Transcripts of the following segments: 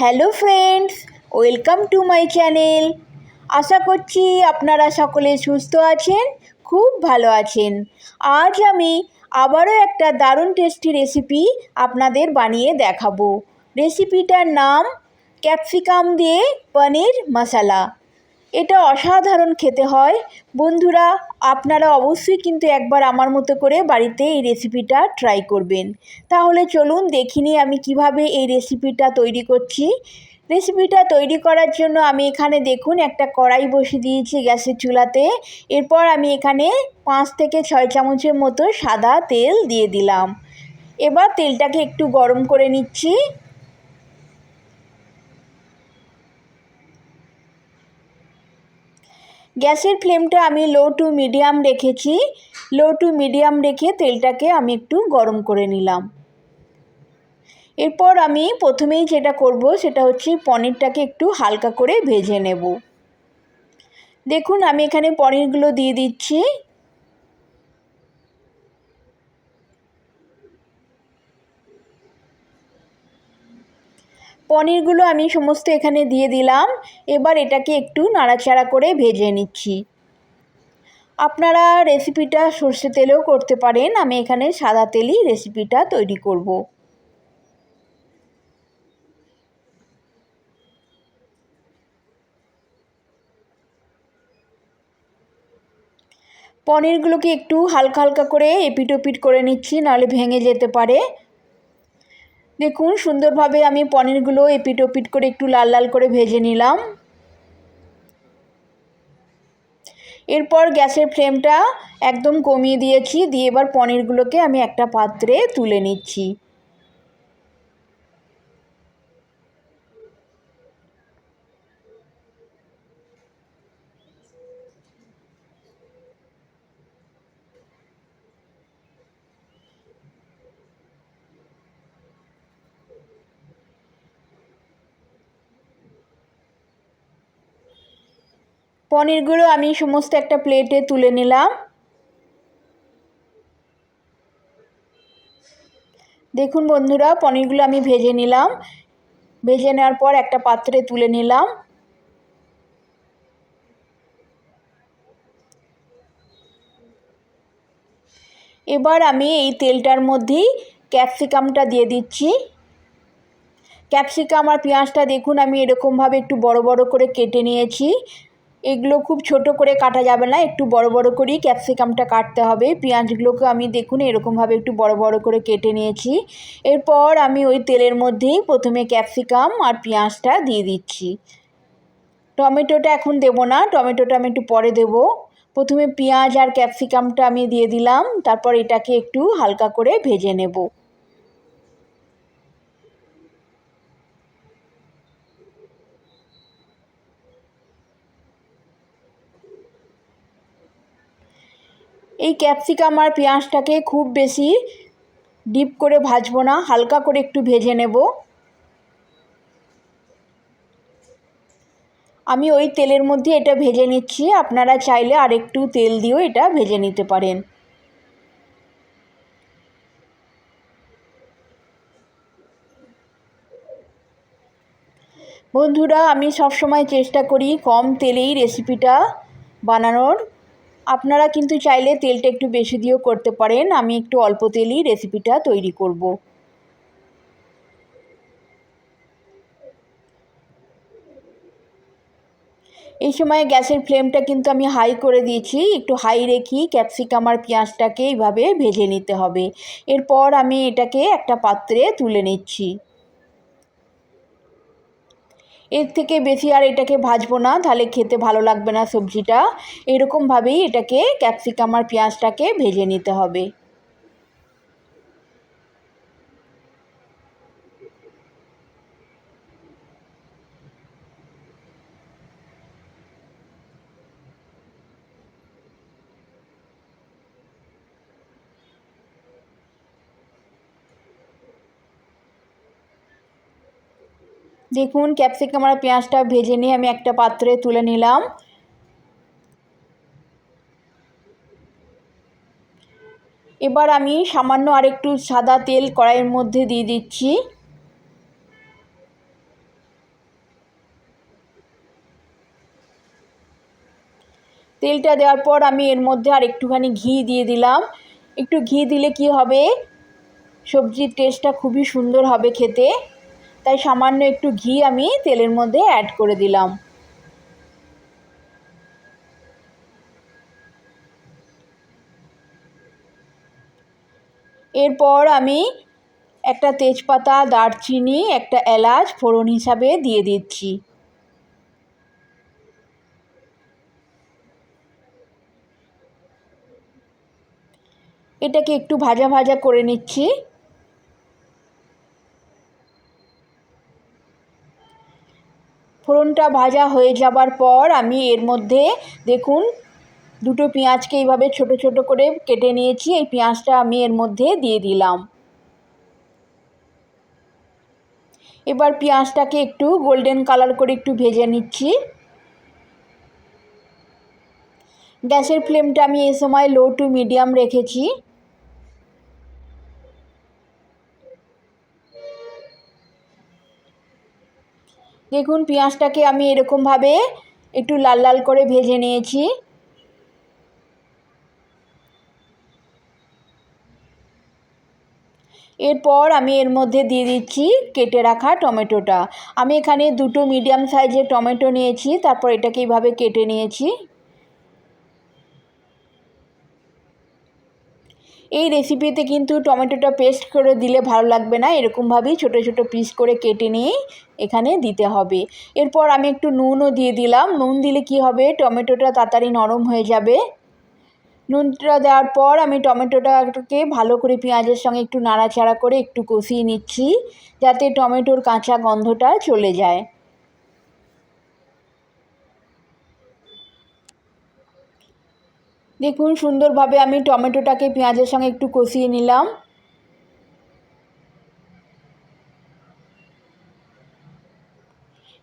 Hello friends, welcome to my channel. আশা করছি আপনারা সকলে সুস্থ আছেন, খুব ভালো আছেন। আজ আমি আবারও একটা দারুণ টেস্টি রেসিপি আপনাদের বানিয়ে দেখাবো। রেসিপিটার নাম ক্যাপসিকাম দিয়ে পনির মশালা এটা অসাধারণ খেতে হয়। বন্ধুরা, আপনারা অবশ্যই কিন্তু একবার আমার মতো করে বাড়িতে এই রেসিপিটা ট্রাই করবেন। তাহলে চলুন দেখিনি আমি কীভাবে এই রেসিপিটা তৈরি করছি। রেসিপিটা তৈরি করার জন্য আমি এখানে দেখুন একটা কড়াই বসিয়ে দিয়েছি গ্যাসের চুলাতে। এরপর আমি এখানে পাঁচ থেকে ছয় চামচের মতো সাদা তেল দিয়ে দিলাম। এবার তেলটাকে একটু গরম করে নিচ্ছি। গ্যাসের ফ্লেমটা আমি লো টু মিডিয়াম রেখেছি। লো টু মিডিয়াম রেখে তেলটাকে আমি একটু গরম করে নিলাম। এরপর আমি প্রথমেই যেটা করব সেটা হচ্ছে পনিরটাকে একটু হালকা করে ভেজে নেব। দেখুন আমি এখানে পনিরগুলো দিয়ে দিচ্ছি। পনিরগুলো আমি সমস্ত এখানে দিয়ে দিলাম। এবার এটাকে একটু নাড়াচাড়া করে ভেজে নিচ্ছি। আপনারা রেসিপিটা সর্ষে তেলেও করতে পারেন। আমি এখানে সাদা তেলই রেসিপিটা তৈরি করব। পনিরগুলোকে একটু হালকা হালকা করে এপিট ওপিট করে নিচ্ছি, নাহলে ভেঙে যেতে পারে। দেখুন, সুন্দরভাবে আমি পনিরগুলো এপিট ওপিট করে একটু লাল লাল করে ভেজে নিলাম। এরপর গ্যাসের ফ্লেমটা একদম কমিয়ে দিয়েছি, দিয়ে এবার পনিরগুলোকে আমি একটা পাত্রে তুলে নিচ্ছি। পনিরগুলো আমি সমস্ত একটা প্লেটে তুলে নিলাম। দেখুন বন্ধুরা, পনিরগুলো আমি ভেজে নিলাম। ভেজে নেওয়ার পর একটা পাত্রে তুলে নিলাম। এবার আমি এই তেলটার মধ্যেই ক্যাপসিকামটা দিয়ে দিচ্ছি। ক্যাপসিকাম আর পেঁয়াজটা দেখুন, আমি এরকমভাবে একটু বড় বড় করে কেটে নিয়েছি। এগুলো খুব ছোট করে কাটা যাবে না, একটু বড় বড় করেই ক্যাপসিকামটা কাটতে হবে। পেঁয়াজগুলোকে আমি দেখুন এরকমভাবে একটু বড় বড় করে কেটে নিয়েছি। এরপর আমি ওই তেলের মধ্যেই প্রথমে ক্যাপসিকাম আর পেঁয়াজটা দিয়ে দিচ্ছি। টমেটোটা এখন দেবো না, টমেটোটা আমি একটু পরে দেব। প্রথমে পেঁয়াজ আর ক্যাপসিকামটা আমি দিয়ে দিলাম, তারপর এটাকে একটু হালকা করে ভেজে নেব। এই ক্যাপসিকাম আর পেঁয়াজটাকে খুব বেশি ডিপ করে ভাজবো না, হালকা করে একটু ভেজে নেব। আমি ওই তেলের মধ্যে এটা ভেজে নিচ্ছি, আপনারা চাইলে আর একটু তেল দিয়েও এটা ভেজে নিতে পারেন। বন্ধুরা, আমি সবসময় চেষ্টা করি কম তেলেই রেসিপিটা বানানোর। আপনারা কিন্তু চাইলে তেলটা একটু বেশি দিয়েও করতে পারেন। আমি একটু অল্প তেলই রেসিপিটা তৈরি করব। এই সময় গ্যাসের ফ্লেমটা কিন্তু আমি হাই করে দিয়েছি। একটু হাই রেখি ক্যাপসিকাম আর পেঁয়াজটাকে এইভাবে ভেজে নিতে হবে। এরপর আমি এটাকে একটা পাত্রে তুলে নিচ্ছি। এর থেকে বেশি আর এটাকে ভাজবো না, তাহলে খেতে ভালো লাগবে না সবজিটা। এরকমভাবেই এটাকে ক্যাপসিকাম আর পেঁয়াজটাকে ভেজে নিতে হবে। দেখুন ক্যাপসিকাম আর পেঁয়াজটা ভেজে নিয়ে আমি একটা পাত্রে তুলে নিলাম। এবার আমি সামান্য আর একটু সাদা তেল কড়াইয়ের মধ্যে দিয়ে দিচ্ছি। তেলটা দেওয়ার পর আমি এর মধ্যে আর একটুখানি ঘি দিয়ে দিলাম। একটু ঘি দিলে কি হবে? সবজির টেস্টটা খুবই সুন্দর হবে খেতে। তাই সামান্য একটু ঘি আমি তেলের মধ্যে অ্যাড করে দিলাম। এরপর আমি একটা তেজপাতা, দারচিনি, একটা এলাচ ফোড়ন হিসাবে দিয়ে দিচ্ছি। এটাকে একটু ভাজা ভাজা করে নিচ্ছি। ফোড়নটা ভাজা হয়ে যাবার পর আমি এর মধ্যে দেখুন, দুটো পেঁয়াজকে এইভাবে ছোট ছোট করে কেটে নিয়েছি। এই পেঁয়াজটা আমি এর মধ্যে দিয়ে দিলাম। এবার পেঁয়াজটাকে একটু গোল্ডেন কালার করে একটু ভেজে নিচ্ছি। গ্যাসের ফ্লেমটা আমি এ সময় লো টু মিডিয়াম রেখেছি। দেখুন, পেঁয়াজটাকে আমি এরকমভাবে একটু লাল লাল করে ভেজে নিয়েছি। এরপর আমি এর মধ্যে দিয়ে দিচ্ছি কেটে রাখা টমেটোটা। আমি এখানে দুটো মিডিয়াম সাইজের টমেটো নিয়েছি, তারপর এটাকে এইভাবে কেটে নিয়েছি। এই রেসিপিতে কিন্তু টমেটোটা পেস্ট করে দিলে ভালো লাগবে না। এরকমভাবেই ছোটো ছোটো পিস করে কেটে নিয়ে এখানে দিতে হবে। এরপর আমি একটু নুনও দিয়ে দিলাম। নুন দিলে কি হবে? টমেটোটা তাড়াতাড়ি নরম হয়ে যাবে। নুনটা দেওয়ার পর আমি টমেটোটাকে ভালো করে পেঁয়াজের সঙ্গে একটু নাড়াচাড়া করে একটু কষিয়ে নিচ্ছি, যাতে টমেটোর কাঁচা গন্ধটা চলে যায়। দেখুন, সুন্দরভাবে আমি টমেটোটাকে পেঁয়াজের সঙ্গে একটু কষিয়ে নিলাম।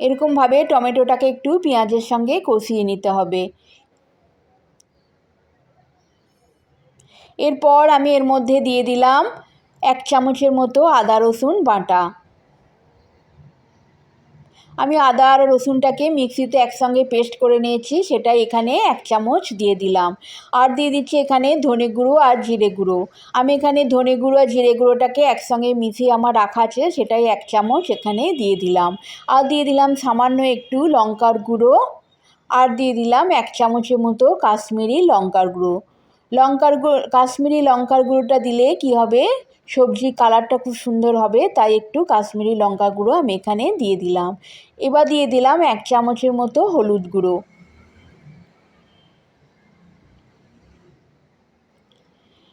এরকমভাবে টমেটোটাকে একটু পেঁয়াজের সঙ্গে কষিয়ে নিতে হবে। এরপর আমি এর মধ্যে দিয়ে দিলাম এক চামচের মতো আদা রসুন বাটা। আমি আদা আর রসুনটাকে মিক্সিতে একসঙ্গে পেস্ট করে নিয়েছি, সেটা এখানে এক চামচ দিয়ে দিলাম। আর দিয়ে দিচ্ছি এখানে ধনে গুঁড়ো আর জিরে গুঁড়ো। আমি এখানে ধনে গুঁড়ো আর জিরে গুঁড়োটাকে একসঙ্গে মিশিয়ে আমার রাখা আছে, সেটাই এক চামচ এখানে দিয়ে দিলাম। আর দিয়ে দিলাম সামান্য একটু লঙ্কার গুঁড়ো। আর দিয়ে দিলাম এক চামচের মতো কাশ্মীরি লঙ্কার গুঁড়ো। লঙ্কার গুঁড়ো, কাশ্মীরি লঙ্কার গুঁড়োটা দিলে কি হবে? সবজির কালারটা খুব সুন্দর হবে, তাই একটু কাশ্মীরি লঙ্কা গুঁড়ো আমি এখানে দিয়ে দিলাম। এবার দিয়ে দিলাম এক চামচের মতো হলুদ গুঁড়ো।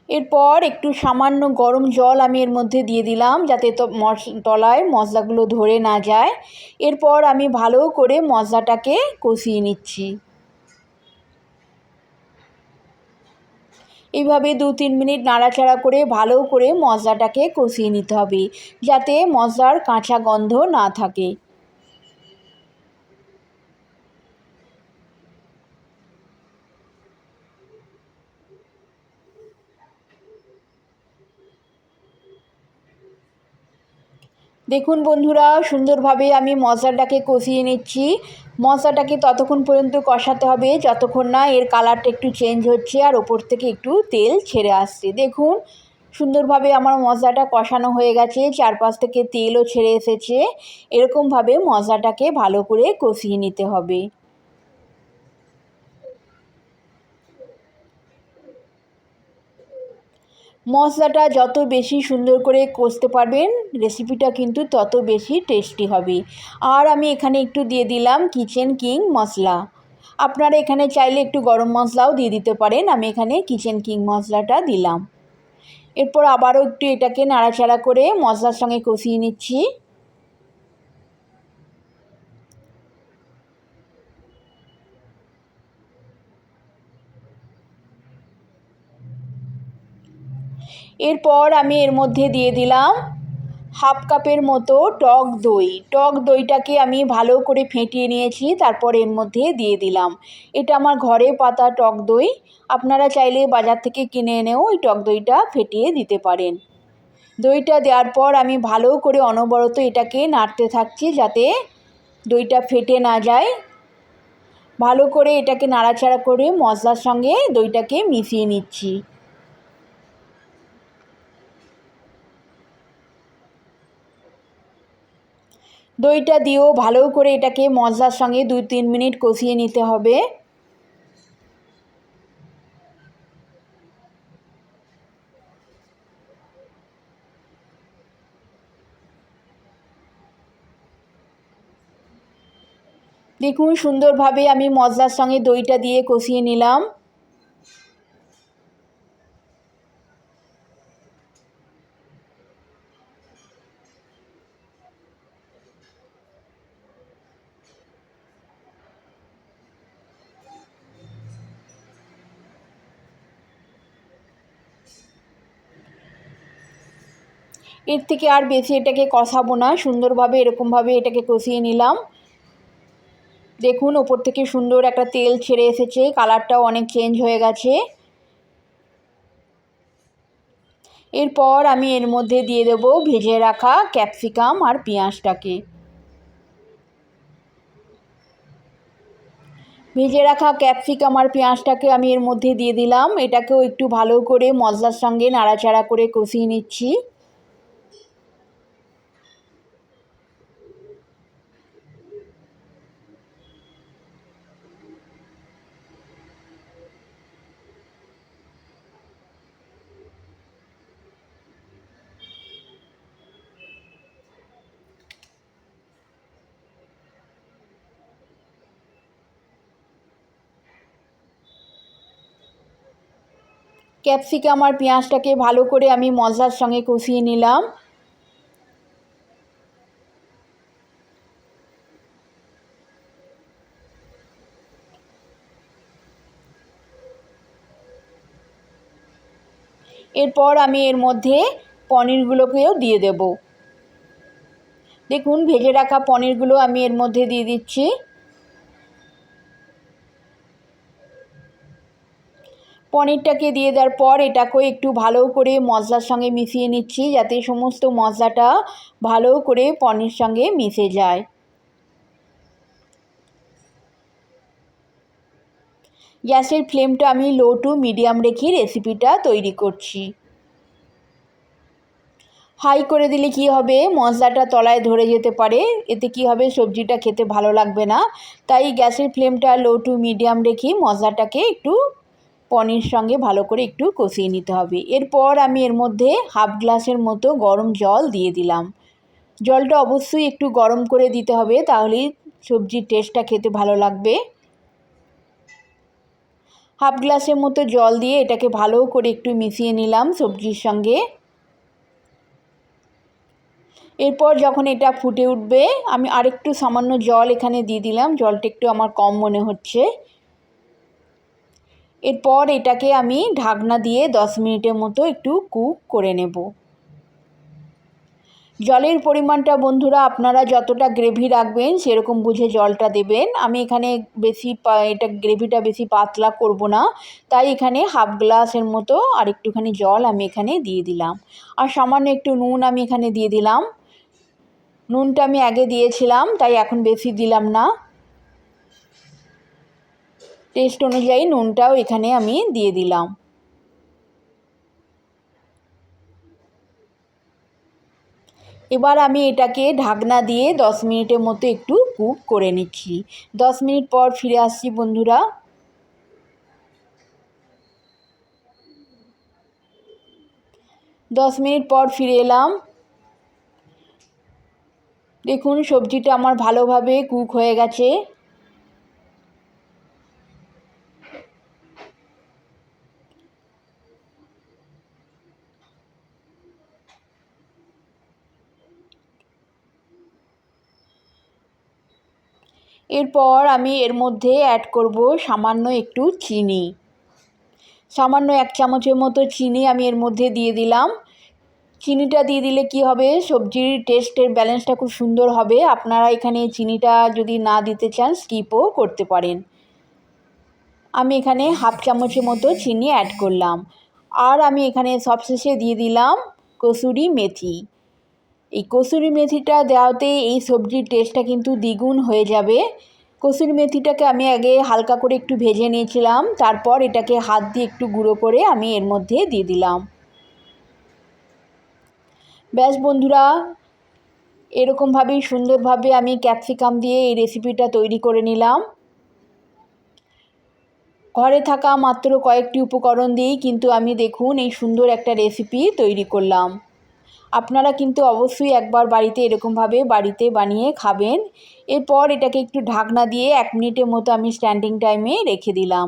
এরপর একটু সামান্য গরম জল আমি এর মধ্যে দিয়ে দিলাম, যাতে তলায় মশলাগুলো ধরে না যায়। এরপর আমি ভালো করে মশলাটাকে কষিয়ে নিচ্ছি। এইভাবে দু তিন মিনিট নাড়াচাড়া করে, ভালো করে মশলাটাকে কষিয়ে নিতে হবে, যাতে মশলার কাঁচা গন্ধ না থাকে। দেখুন বন্ধুরা, সুন্দরভাবে আমি মশলাটাকে কষিয়ে নিচ্ছি। মশলাটাকে ততক্ষণ পর্যন্ত কষাতে হবে, যতক্ষণ না এর কালারটা একটু চেঞ্জ হচ্ছে আর ওপর থেকে একটু তেল ছেড়ে আসছে। দেখুন, সুন্দরভাবে আমার মশলাটা কষানো হয়ে গেছে, চারপাশ থেকে তেলও ছেড়ে এসেছে। এরকমভাবে মশলাটাকে ভালো করে কষিয়ে নিতে হবে। মশলাটা যত বেশি সুন্দর করে কষতে পারবেন রেসিপিটা কিন্তু তত বেশি টেস্টি হবে। আর আমি এখানে একটু দিয়ে দিলাম কিচেন কিং মশলা। আপনারা এখানে চাইলে একটু গরম মশলাও দিয়ে দিতে পারেন, আমি এখানে কিচেন কিং মশলাটা দিলাম। এরপর আবারও একটু এটাকে নাড়াচাড়া করে মশলার সঙ্গে কষিয়ে নিচ্ছি। এরপর আমি এর মধ্যে দিয়ে দিলাম হাফ কাপের মতো টক দই। টক দইটাকে আমি ভালো করে ফেটিয়ে নিয়েছি, তারপর এর মধ্যে দিয়ে দিলাম। এটা আমার ঘরে পাতা টক দই। আপনারা চাইলে বাজার থেকে কিনে এনেও ওই টক দইটা ফেটিয়ে দিতে পারেন। দইটা দেওয়ার পর আমি ভালো করে অনবরত এটাকে নাড়তে থাকছি যাতে দইটা ফেটে না যায়। ভালো করে এটাকে নাড়াচাড়া করে মশলার সঙ্গে দইটাকে মিশিয়ে নিচ্ছি। দইটা দিয়েও ভালো করে এটাকে মশলার সঙ্গে দুই তিন মিনিট কষিয়ে নিতে হবে। দেখুন, সুন্দরভাবে আমি মশলার সঙ্গে দইটা দিয়ে কষিয়ে নিলাম। এর থেকে আর বেশি এটাকে কষাবো না, সুন্দরভাবে, এরকমভাবে এটাকে কষিয়ে নিলাম। দেখুন, ওপর থেকে সুন্দর একটা তেল ছেড়ে এসেছে, কালারটাও অনেক চেঞ্জ হয়ে গেছে। এরপর আমি এর মধ্যে দিয়ে দেব ভেজে রাখা ক্যাপসিকাম আর পেঁয়াজটাকে। ভেজে রাখা ক্যাপসিকাম আর পেঁয়াজটাকে আমি এর মধ্যে দিয়ে দিলাম। এটাকেও একটু ভালো করে মশলার সঙ্গে নাড়াচাড়া করে কষিয়ে নিচ্ছি। ক্যাপসিকাম আর পেঁয়াজটাকে ভালো করে আমি মশলার সঙ্গে কষিয়ে নিলাম। এরপর আমি এর মধ্যে পনিরগুলোকেও দিয়ে দেব। দেখুন, ভেজে রাখা পনিরগুলো আমি এর মধ্যে দিয়ে দিচ্ছি। পনিরটাকে দিয়ে দেওয়ার পর এটাকে একটু ভালো করে মশলার সঙ্গে মিশিয়ে নিচ্ছি, যাতে সমস্ত মশলাটা ভালো করে পনির সঙ্গে মিশে যায়। গ্যাসের ফ্লেমটা আমি লো টু মিডিয়াম রেখে রেসিপিটা তৈরি করছি। হাই করে দিলে কি হবে? মশলাটা তলায় ধরে যেতে পারে, এতে কি হবে? সবজিটা খেতে ভালো লাগবে না। তাই গ্যাসের ফ্লেমটা লো টু মিডিয়াম রেখে মশলাটাকে একটু পনির সঙ্গে ভালো করে একটু কষিয়ে নিতে হবে। এরপর আমি এর মধ্যে হাফ গ্লাসের মতো গরম জল দিয়ে দিলাম। জলটা অবশ্যই একটু গরম করে দিতে হবে তাহলেই সবজির টেস্টটা খেতে ভালো লাগবে। হাফ গ্লাসের মতো জল দিয়ে এটাকে ভালো করে একটু মিশিয়ে নিলাম সবজির সঙ্গে। এরপর যখন এটা ফুটে উঠবে, আমি আরেকটু সামান্য জল এখানে দিয়ে দিলাম। জলটা একটু আমার কম মনে হচ্ছে। এরপর এটাকে আমি ঢাকনা দিয়ে দশ মিনিটের মতো একটু কুক করে নেব। জলের পরিমাণটা বন্ধুরা, আপনারা যতটা গ্রেভি রাখবেন সেরকম বুঝে জলটা দেবেন। আমি এখানে বেশি এটা গ্রেভিটা বেশি পাতলা করব না, তাই এখানে হাফ গ্লাসের মতো আর একটুখানি জল আমি এখানে দিয়ে দিলাম। আর সামান্য একটু নুন আমি এখানে দিয়ে দিলাম। নুনটা আমি আগে দিয়েছিলাম, তাই এখন বেশি দিলাম না। টেস্ট অনুযায়ী নুনটাও এখানে আমি দিয়ে দিলাম। এবার আমি এটাকে ঢাকনা দিয়ে দশ মিনিটের মতো একটু কুক করে নিচ্ছি। দশ মিনিট পর ফিরে আসছি বন্ধুরা। দশ মিনিট পর ফিরে এলাম। দেখুন সবজিটা আমার ভালোভাবে কুক হয়ে গেছে। এরপর আমি এর মধ্যে অ্যাড করব সামান্য একটু চিনি। সামান্য এক চামচের মতো চিনি আমি এর মধ্যে দিয়ে দিলাম। চিনিটা দিয়ে দিলে কি হবে? সবজির টেস্টের ব্যালেন্সটা খুব সুন্দর হবে। আপনারা এখানে চিনিটা যদি না দিতে চান স্কিপও করতে পারেন। আমি এখানে হাফ চামচের মতো চিনি অ্যাড করলাম। আর আমি এখানে সবশেষে দিয়ে দিলাম কসুরি মেথি। এই কসুরি মেথিটা দেওয়াতে এই সবজির টেস্টটা কিন্তু দ্বিগুণ হয়ে যাবে। কসুরি মেথিটাকে আমি আগে হালকা করে একটু ভেজে নিয়েছিলাম, তারপর এটাকে হাত দিয়ে একটু গুঁড়ো করে আমি এর মধ্যে দিয়ে দিলাম। ব্যাস বন্ধুরা, এরকমভাবেই সুন্দরভাবে আমি ক্যাপসিকাম দিয়ে এই রেসিপিটা তৈরি করে নিলাম। ঘরে থাকা মাত্র কয়েকটি উপকরণ দিয়েই কিন্তু আমি দেখুন এই সুন্দর একটা রেসিপি তৈরি করলাম। আপনারা কিন্তু অবশ্যই একবার বাড়িতে এরকমভাবে বাড়িতে বানিয়ে খাবেন। এরপর এটাকে একটু ঢাকনা দিয়ে এক মিনিটের মতো আমি স্ট্যান্ডিং টাইমে রেখে দিলাম।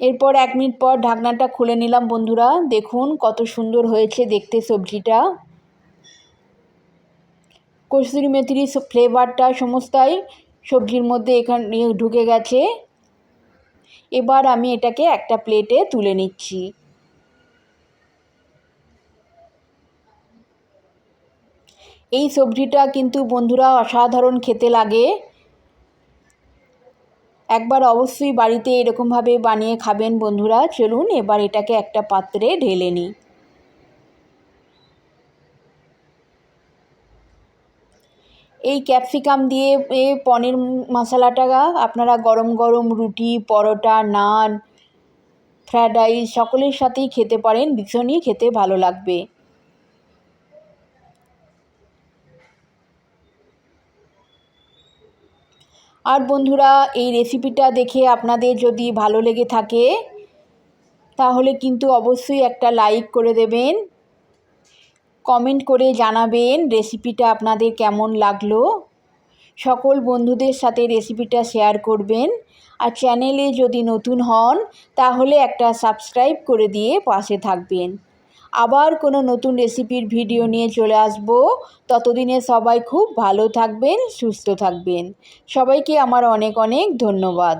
এরপর এক মিনিট পর ঢাকনাটা খুলে নিলাম বন্ধুরা। দেখুন কত সুন্দর হয়েছে দেখতে সবজিটা। কসুরি মেথির ফ্লেভারটা সমস্তই সবজির মধ্যে এখানে ঢুকে গেছে। এবার আমি এটাকে একটা প্লেটে তুলে নিচ্ছি। এই সবজিটা কিন্তু বন্ধুরা অসাধারণ খেতে লাগে। একবার অবশ্যই বাড়িতে এরকমভাবে বানিয়ে খাবেন বন্ধুরা। চলুন এবার এটাকে একটা পাত্রে ঢেলে নিই। এই ক্যাপসিকাম দিয়ে এ পনির মশলাটা আপনারা গরম গরম রুটি, পরোটা, নান, ফ্রায়েড রাইস সকলের সাথেই খেতে পারেন। ভীষণই খেতে ভালো লাগবে। আর বন্ধুরা, এই রেসিপিটা দেখে আপনাদের যদি ভালো লেগে থাকে, তাহলে কিন্তু অবশ্যই একটা লাইক করে দেবেন। কমেন্ট করে জানাবেন রেসিপিটা আপনাদের কেমন লাগল। সকল বন্ধুদের সাথে রেসিপিটা শেয়ার করবেন। আর চ্যানেলে যদি নতুন হন, তাহলে একটা সাবস্ক্রাইব করে দিয়ে পাশে থাকবেন। আবার কোনো নতুন রেসিপির ভিডিও নিয়ে চলে আসব। ততদিনে সবাই খুব ভালো থাকবেন, সুস্থ থাকবেন। সবাইকে আমার অনেক অনেক ধন্যবাদ।